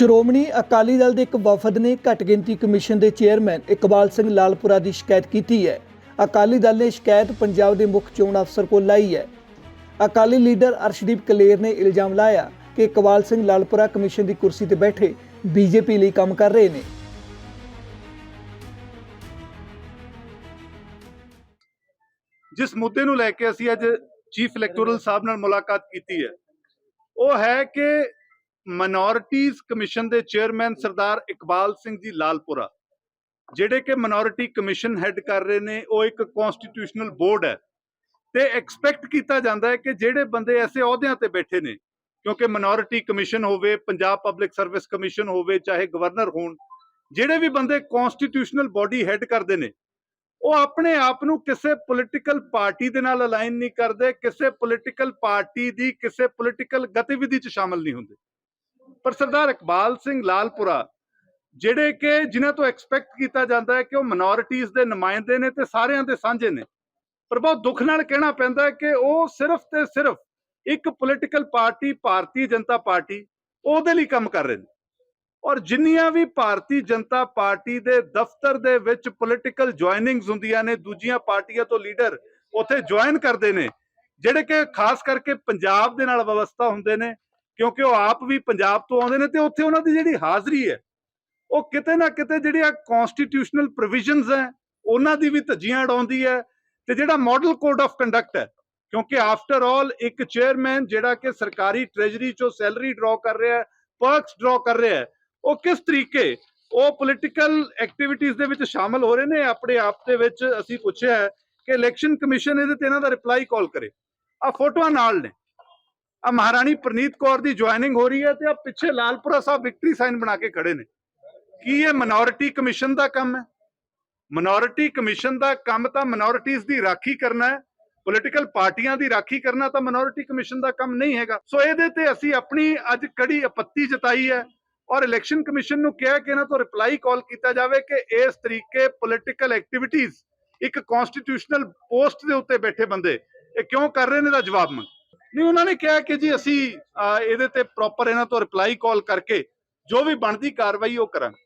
ਸ਼੍ਰੋਮਣੀ ਅਕਾਲੀ ਦਲ ਦੇ ਇੱਕ ਵਫਦ ਨੇ ਘੱਟ ਗਿਣਤੀ ਕਮਿਸ਼ਨ ਦੇ ਚੇਅਰਮੈਨ ਇਕਬਾਲ ਸਿੰਘ ਲਾਲਪੁਰਾ ਦੀ ਸ਼ਿਕਾਇਤ ਕੀਤੀ ਹੈ। ਅਕਾਲੀ ਦਲ ਨੇ ਸ਼ਿਕਾਇਤ ਪੰਜਾਬ ਦੇ ਮੁੱਖ ਚੋਣ ਅਫਸਰ ਕੋਲ ਲਾਈ ਹੈ। ਅਕਾਲੀ ਲੀਡਰ ਅਰਸ਼ਦੀਪ ਕਲੇਰ ਨੇ ਇਲਜ਼ਾਮ ਲਾਇਆ ਕਿ ਇਕਬਾਲ ਸਿੰਘ ਲਾਲਪੁਰਾ ਕਮਿਸ਼ਨ ਦੀ ਕੁਰਸੀ ਤੇ ਬੈਠੇ ਬੀਜੇਪੀ ਲਈ ਕੰਮ ਕਰ ਰਹੇ ਨੇ। ਜਿਸ ਮੁੱਦੇ ਨੂੰ ਲੈ ਕੇ ਅਸੀਂ ਅੱਜ ਚੀਫ ਇਲੈਕਟੋਰਲ ਸਾਹਿਬ ਨਾਲ ਮੁਲਾਕਾਤ ਕੀਤੀ ਹੈ, ਉਹ ਹੈ ਕਿ ਮਾਈਨੋਰਿਟੀਜ਼ ਕਮਿਸ਼ਨ ਦੇ ਚੇਅਰਮੈਨ ਸਰਦਾਰ ਇਕਬਾਲ ਸਿੰਘ ਜੀ ਲਾਲਪੁਰਾ। ਜਿਹੜੇ ਕਿ ਮਾਈਨੋਰਿਟੀ ਕਮਿਸ਼ਨ ਹੈੱਡ ਕਰ ਰਹੇ ਨੇ, ਉਹ ਇੱਕ ਕਨਸਟੀਟਿਊਸ਼ਨਲ ਬੋਰਡ ਹੈ। ਤੇ ਐਕਸਪੈਕਟ ਕੀਤਾ ਜਾਂਦਾ ਹੈ ਕਿ ਜਿਹੜੇ ਬੰਦੇ ਐਸੇ ਅਹੁਦਿਆਂ ਤੇ ਬੈਠੇ ਨੇ, ਕਿਉਂਕਿ ਮਾਈਨੋਰਿਟੀ ਕਮਿਸ਼ਨ ਹੋਵੇ, ਪੰਜਾਬ ਪਬਲਿਕ ਸਰਵਿਸ ਕਮਿਸ਼ਨ ਹੋਵੇ, ਚਾਹੇ ਗਵਰਨਰ ਹੋਣ, ਜਿਹੜੇ ਵੀ ਬੰਦੇ ਕਨਸਟੀਟਿਊਸ਼ਨਲ ਬਾਡੀ ਹੈੱਡ ਕਰਦੇ ਨੇ, ਉਹ ਆਪਣੇ ਆਪ ਨੂੰ ਕਿਸੇ ਪੋਲੀਟੀਕਲ ਪਾਰਟੀ ਦੇ ਨਾਲ ਅਲਾਈਨ ਨਹੀਂ ਕਰਦੇ, ਕਿਸੇ ਪੋਲੀਟੀਕਲ ਪਾਰਟੀ ਦੀ ਕਿਸੇ ਪੋਲੀਟੀਕਲ ਗਤੀਵਿਧੀ 'ਚ ਸ਼ਾਮਲ ਨਹੀਂ ਹੁੰਦੇ। ਪਰ ਸਰਦਾਰ ਇਕਬਾਲ ਸਿੰਘ ਲਾਲਪੁਰਾ, ਜਿਹੜੇ ਕਿ ਜਿਨ੍ਹਾਂ ਤੋਂ ਐਕਸਪੈਕਟ ਕੀਤਾ ਜਾਂਦਾ ਹੈ ਕਿ ਉਹ ਮਿਨੋਰਿਟੀਜ਼ ਦੇ ਨੁਮਾਇੰਦੇ ਨੇ ਤੇ ਸਾਰਿਆਂ ਦੇ ਸਾਂਝੇ ਨੇ, ਪਰ ਬਹੁਤ ਦੁੱਖ ਨਾਲ ਕਹਿਣਾ ਪੈਂਦਾ ਹੈ ਕਿ ਉਹ ਸਿਰਫ ਤੇ ਸਿਰਫ ਇੱਕ political party Bharatiya Janata party, ਉਹਦੇ ਲਈ ਕੰਮ ਕਰ ਰਹੇ ਨੇ। ਔਰ ਜਿੰਨੀਆਂ ਵੀ ਭਾਰਤੀ ਜਨਤਾ ਪਾਰਟੀ ਦੇ ਦਫ਼ਤਰ ਦੇ ਵਿੱਚ ਪੋਲੀਟੀਕਲ ਜੁਆਇਨਿੰਗਸ ਹੁੰਦੀਆਂ ਨੇ, ਦੂਜੀਆਂ ਪਾਰਟੀਆਂ ਤੋਂ ਲੀਡਰ ਉੱਥੇ ਜੁਆਇਨ ਕਰਦੇ ਨੇ, ਜਿਹੜੇ ਕਿ ਖਾਸ ਕਰਕੇ ਪੰਜਾਬ ਦੇ ਨਾਲ ਵਿਵਸਥਾ ਹੁੰਦੇ ਨੇ ਕਿਉਂਕਿ ਉਹ ਆਪ ਵੀ ਪੰਜਾਬ ਤੋਂ ਆਉਂਦੇ ਨੇ ਤੇ ਉੱਥੇ ਉਹਨਾਂ ਦੀ ਜਿਹੜੀ ਹਾਜ਼ਰੀ ਹੈ, ਉਹ ਕਿਤੇ ਨਾ ਕਿਤੇ ਜਿਹੜੀਆਂ ਕਨਸਟੀਟਿਊਸ਼ਨਲ ਪ੍ਰੋਵੀਜ਼ਨਸ ਹੈ, ਉਹਨਾਂ ਦੀ ਵੀ ਧੱਜੀਆਂ ਉਡਾਉਂਦੀ ਹੈ ਤੇ ਜਿਹੜਾ ਮਾਡਲ ਕੋਡ ਆਫ ਕੰਡਕਟ ਹੈ, ਕਿਉਂਕਿ ਆਫਟਰ ਆਲ ਇੱਕ ਚੇਅਰਮੈਨ ਜਿਹੜਾ ਕਿ ਸਰਕਾਰੀ ਟ੍ਰੈਜਰੀ ਚੋਂ ਸੈਲਰੀ ਡਰਾ ਕਰ ਰਿਹਾ ਹੈ ਪਰਕਸ ਡਰਾ ਕਰ ਰਿਹਾ ਹੈ, ਉਹ ਕਿਸ ਤਰੀਕੇ ਉਹ ਪੋਲੀਟੀਕਲ ਐਕਟੀਵਿਟੀਜ਼ ਦੇ ਵਿੱਚ ਸ਼ਾਮਲ ਹੋ ਰਹੇ ਨੇ, ਆਪਣੇ ਆਪ ਦੇ ਵਿੱਚ ਅਸੀਂ ਪੁੱਛਿਆ ਕਿ ਇਲੈਕਸ਼ਨ ਕਮਿਸ਼ਨ ਇਹਦੇ ਤੇ ਇਹਨਾਂ ਦਾ ਰਿਪਲਾਈ ਕਾਲ ਕਰੇ। ਆ ਫੋਟੋਆਂ ਨਾਲ ਨੇ। ਆ ਮਹਾਰਾਣੀ ਪ੍ਰਨੀਤ ਕੌਰ ਦੀ ਜੁਆਇਨਿੰਗ ਹੋ ਰਹੀ ਹੈ ਤੇ ਆ ਪਿੱਛੇ ਲਾਲਪੁਰਾ ਸਾਹਿਬ ਵਿਕਟਰੀ ਸਾਈਨ ਬਣਾ ਕੇ ਖੜੇ ਨੇ। ਕੀ ਇਹ ਮਿਨੋਰਿਟੀ ਕਮਿਸ਼ਨ ਦਾ ਕੰਮ ਹੈ? ਮਿਨੋਰਿਟੀ ਕਮਿਸ਼ਨ ਦਾ ਕੰਮ ਤਾਂ ਮਿਨੋਰਿਟੀਜ਼ ਦੀ ਰਾਖੀ ਕਰਨਾ ਹੈ ਪੋਲੀਟੀਕਲ ਪਾਰਟੀਆਂ ਦੀ ਰਾਖੀ ਕਰਨਾ ਤਾਂ ਮਿਨੋਰਿਟੀ ਕਮਿਸ਼ਨ ਦਾ ਕੰਮ ਨਹੀਂ ਹੈਗਾ। ਸੋ ਇਹਦੇ ਤੇ ਅਸੀਂ ਆਪਣੀ ਅੱਜ ਕੜੀ ਆਪੱਤੀ ਜਤਾਈ ਹੈ ਔਰ ਇਲੈਕਸ਼ਨ ਕਮਿਸ਼ਨ ਨੂੰ ਕਿਹਾ ਕਿ ਇਹਨਾਂ ਤੋਂ ਰਿਪਲਾਈ ਕਾਲ ਕੀਤਾ ਜਾਵੇ ਕਿ ਇਸ ਤਰੀਕੇ ਪੋਲੀਟੀਕਲ ਐਕਟੀਵਿਟੀਜ਼ ਇੱਕ ਕਨਸਟੀਟਿਊਸ਼ਨਲ ਪੋਸਟ ਦੇ ਉੱਤੇ ਬੈਠੇ ਬੰਦੇ, ਇਹ ਕਿਉਂ ਕਰ ਰਹੇ ਨੇ ਦਾ ਜਵਾਬ ਮੰਗ। ਨਹੀਂ, ਉਹਨਾਂ ਨੇ ਕਿਹਾ ਕਿ ਜੀ ਅਸੀਂ ਇਹਦੇ ਤੇ ਪ੍ਰੋਪਰ ਇਹਨਾਂ ਤੋਂ ਰਿਪਲਾਈ ਕਾਲ ਕਰਕੇ ਜੋ ਵੀ ਬਣਦੀ ਕਾਰਵਾਈ ਉਹ ਕਰਾਂਗੇ।